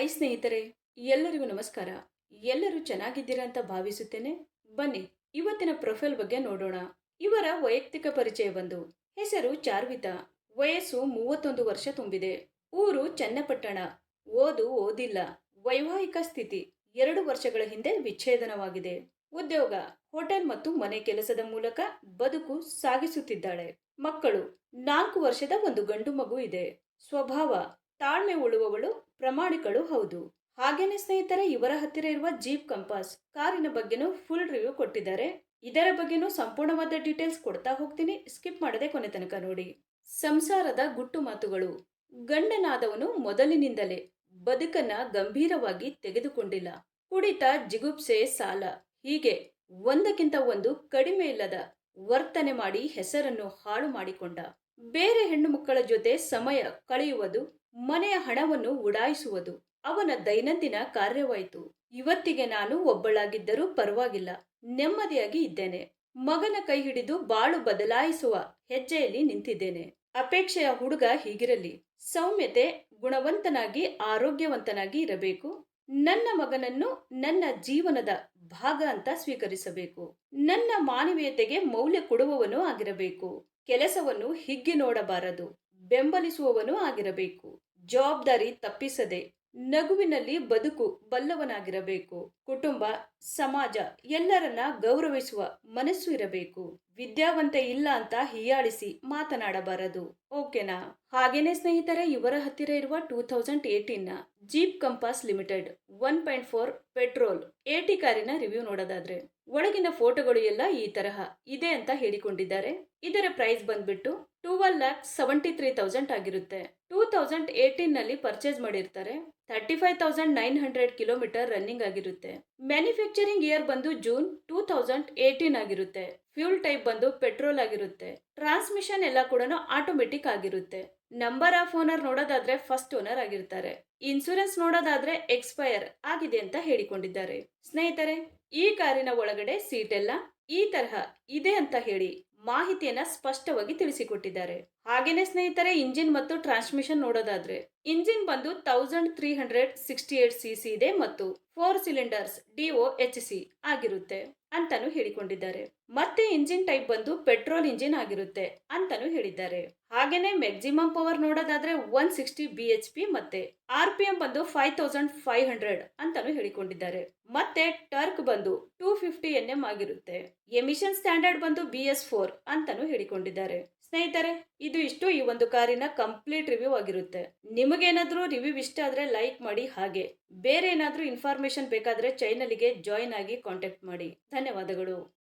Hi ಸ್ನೇಹಿತರೆ, ಎಲ್ಲರಿಗೂ ನಮಸ್ಕಾರ. ಎಲ್ಲರೂ ಚೆನ್ನಾಗಿದ್ದೀರಾ ಅಂತ ಭಾವಿಸುತ್ತೇನೆ. ಬನ್ನಿ, ಇವತ್ತಿನ ಪ್ರೊಫೈಲ್ ಬಗ್ಗೆ ನೋಡೋಣ. ಇವರ ವೈಯಕ್ತಿಕ ಪರಿಚಯ ಬಂದು, ಹೆಸರು ಚಾರ್ವಿತಾ. ವಯಸ್ಸು ಮೂವತ್ತೊಂದು ವರ್ಷ ತುಂಬಿದೆ. ಊರು ಚನ್ನಪಟ್ಟಣ. ಓದು ಓದಿಲ್ಲ. ವೈವಾಹಿಕ ಸ್ಥಿತಿ, ಎರಡು ವರ್ಷಗಳ ಹಿಂದೆ ವಿಚ್ಛೇದನವಾಗಿದೆ. ಉದ್ಯೋಗ, ಹೋಟೆಲ್ ಮತ್ತು ಮನೆ ಕೆಲಸದ ಮೂಲಕ ಬದುಕು ಸಾಗಿಸುತ್ತಿದ್ದಾಳೆ. ಮಕ್ಕಳು, ನಾಲ್ಕು ವರ್ಷದ ಒಂದು ಗಂಡು ಮಗು ಇದೆ. ಸ್ವಭಾವ, ತಾಳ್ಮೆ ಉಳುವವಳು ಪ್ರಾಮಾಣಿಕಳು ಹೌದು. ಹಾಗೇನೆ ಸ್ನೇಹಿತರೆ, ಇವರ ಹತ್ತಿರ ಇರುವ ಜೀಪ್ ಕಂಪಾಸ್ ಕಾರಿನ ಬಗ್ಗೆನೂ ಫುಲ್ ರಿವ್ಯೂ ಕೊಟ್ಟಿದ್ದಾರೆ. ಇದರ ಬಗ್ಗೆನೂ ಸಂಪೂರ್ಣವಾದ ಡೀಟೇಲ್ಸ್ ಕೊಡ್ತಾ ಹೋಗ್ತೀನಿ. ಸ್ಕಿಪ್ ಮಾಡದೆ ಕೊನೆ ತನಕ ನೋಡಿ. ಸಂಸಾರದ ಗುಟ್ಟು ಮಾತುಗಳು. ಗಂಡನಾದವನು ಮೊದಲಿನಿಂದಲೇ ಬದುಕನ್ನ ಗಂಭೀರವಾಗಿ ತೆಗೆದುಕೊಂಡಿಲ್ಲ. ಕುಡಿತ, ಜಿಗುಪ್ಸೆ, ಸಾಲ. ಹೀಗೆ ಒಂದಕ್ಕಿಂತ ಒಂದು ಕಡಿಮೆ ಇಲ್ಲದ ವರ್ತನೆ ಮಾಡಿ ಹೆಸರನ್ನು ಹಾಳು ಮಾಡಿಕೊಂಡ. ಬೇರೆ ಹೆಣ್ಣು ಮಕ್ಕಳ ಜೊತೆ ಸಮಯ ಕಳೆಯುವುದು, ಮನೆಯ ಹಣವನ್ನು ಉಡಾಯಿಸುವುದು, ಅವನ ದೈನಂದಿನ ಕಾರ್ಯವಾಯಿತು. ಇವತ್ತಿಗೆ ನಾನು ಒಬ್ಬಳಾಗಿದ್ದರೂ ಪರವಾಗಿಲ್ಲ, ನೆಮ್ಮದಿಯಾಗಿ ಇದ್ದೇನೆ. ಮಗನ ಕೈ ಹಿಡಿದು ಬಾಳು ಬದಲಾಯಿಸುವ ಹೆಜ್ಜೆಯಲ್ಲಿ ನಿಂತಿದ್ದೇನೆ. ಅಪೇಕ್ಷೆಯ ಹುಡುಗ ಹೀಗಿರಲಿ, ಸೌಮ್ಯತೆ ಗುಣವಂತನಾಗಿ, ಆರೋಗ್ಯವಂತನಾಗಿ ಇರಬೇಕು. ನನ್ನ ಮಗನನ್ನು ನನ್ನ ಜೀವನದ ಭಾಗ ಅಂತ ಸ್ವೀಕರಿಸಬೇಕು. ನನ್ನ ಮಾನವೀಯತೆಗೆ ಮೌಲ್ಯ ಕೊಡುವವನು ಆಗಿರಬೇಕು. ಕೆಲಸವನ್ನು ಹಿಗ್ಗಿ ನೋಡಬಾರದು. ಬೆಂಬಲಿಸುವವನು ಆಗಿರಬೇಕು. ಜವಾಬ್ದಾರಿ ತಪ್ಪಿಸದೆ ನಗುವಿನಲ್ಲಿ ಬದುಕು ಬಲ್ಲವನಾಗಿರಬೇಕು. ಕುಟುಂಬ, ಸಮಾಜ ಎಲ್ಲರನ್ನ ಗೌರವಿಸುವ ಮನಸ್ಸು ಇರಬೇಕು. ವಿದ್ಯಾವಂತ ಇಲ್ಲ ಅಂತ ಹೀಯಾಳಿಸಿ ಮಾತನಾಡಬಾರದು. ಓಕೆನಾ? ಹಾಗೇನೆ ಸ್ನೇಹಿತರೆ, ಇವರ ಹತ್ತಿರ ಇರುವ two thousand ಏಟೀನ್ನ Jeep Compass limited, one point four petrol. AT ಕಾರಿನ ರಿವ್ಯೂ ನೋಡೋದಾದ್ರೆ, ಒಳಗಿನ ಫೋಟೋಗಳು ಎಲ್ಲ ಈ ತರಹ, ಇದೆ ಅಂತ ಹೇಳಿಕೊಂಡಿದ್ದಾರೆ. ಇದರ ಪ್ರೈಸ್ ಬಂದ್ಬಿಟ್ಟು twelve lakh seventy three thousand ಆಗಿರುತ್ತೆ. ಟೂ ತೌಸಂಡ್ ಏಟೀನ್ನಲ್ಲಿ ಪರ್ಚೇಸ್ ಮಾಡಿರ್ತಾರೆ. Thirty five thousand nine hundred kilometre running ಆಗಿರುತ್ತೆ. ಮ್ಯಾನುಫ್ಯಾಕ್ಚರಿಂಗ್ ಇಯರ್ ಬಂದು ಜೂನ್ ಟೂ ತೌಸಂಡ್ ಏಟೀನ್ ಆಗಿರುತ್ತೆ. ಫ್ಯೂಲ್ ಟೈಪ್ ಬಂದು ಪೆಟ್ರೋಲ್ ಆಗಿರುತ್ತೆ. ಟ್ರಾನ್ಸ್ಮಿಷನ್ ಎಲ್ಲ ಕೂಡ ಆಟೋಮೆಟಿಕ್ ಆಗಿರುತ್ತೆ. ನಂಬರ್ ಆಫ್ ಓನರ್ ನೋಡೋದಾದ್ರೆ ಫಸ್ಟ್ ಓನರ್ ಆಗಿರ್ತಾರೆ. ಇನ್ಸೂರೆನ್ಸ್ ನೋಡೋದಾದ್ರೆ ಎಕ್ಸ್ಪೈರ್ ಆಗಿದೆ ಅಂತ ಹೇಳಿಕೊಂಡಿದ್ದಾರೆ. ಸ್ನೇಹಿತರೆ, ಈ ಕಾರಿನ ಒಳಗಡೆ ಸೀಟ್ ಎಲ್ಲ ಈ ತರಹ ಇದೆ ಅಂತ ಹೇಳಿ ಮಾಹಿತಿಯನ್ನ ಸ್ಪಷ್ಟವಾಗಿ ತಿಳಿಸಿಕೊಟ್ಟಿದ್ದಾರೆ. ಹಾಗೇನೆ ಸ್ನೇಹಿತರೆ, ಇಂಜಿನ್ ಮತ್ತು ಟ್ರಾನ್ಸ್ಮಿಷನ್ ನೋಡೋದಾದ್ರೆ ಇಂಜಿನ್ ಬಂದು thousand three hundred sixty eight C C ಇದೆ ಮತ್ತು four cylinders D O H C ಆಗಿರುತ್ತೆ. ಅಂತಾನು ಹೇಳಿಕೊಂಡಿದ್ದಾರೆ. ಮತ್ತೆ ಇಂಜಿನ್ ಟೈಪ್ ಬಂದು ಪೆಟ್ರೋಲ್ ಇಂಜಿನ್ ಆಗಿರುತ್ತೆ ಅಂತಾನು ಹೇಳಿದ್ದಾರೆ. ಹಾಗೇನೆ ಮ್ಯಾಕ್ಸಿಮಮ್ ಪವರ್ ನೋಡೋದಾದ್ರೆ one sixty B H P ಮತ್ತೆ ಆರ್ ಪಿ ಎಂ ಬಂದು ಫೈವ್ ತೌಸಂಡ್ ಫೈವ್ ಹಂಡ್ರೆಡ್ ಅಂತಾನು ಹೇಳಿಕೊಂಡಿದ್ದಾರೆ. ಮತ್ತೆ ಟರ್ಕ್ ಬಂದು ಟೂ ಫಿಫ್ಟಿ ಎನ್ ಎಂ ಆಗಿರುತ್ತೆ. ಎಮಿಷನ್ ಸ್ಟ್ಯಾಂಡರ್ಡ್ ಬಂದು ಬಿ ಎಸ್ ಫೋರ್ ಅಂತಾನು ಹೇಳಿಕೊಂಡಿದ್ದಾರೆ. ಸ್ನೇಹಿತರೆ ಇದು ಇಷ್ಟು ಈ ಒಂದು ಕಾರಿನ ಕಂಪ್ಲೀಟ್ ರಿವ್ಯೂ ಆಗಿರುತ್ತೆ. ನಿಮಗೇನಾದರೂ ರಿವ್ಯೂ ಇಷ್ಟ ಆದರೆ ಲೈಕ್ ಮಾಡಿ ಹಾಗೆ. ಬೇರೆ ಏನಾದರೂ ಇನ್ಫಾರ್ಮೇಶನ್ ಬೇಕಾದರೆ ಚಾನಲ್ಗೆ ಜಾಯಿನ್ ಆಗಿ ಕಾಂಟ್ಯಾಕ್ಟ್ ಮಾಡಿ. ಧನ್ಯವಾದಗಳು.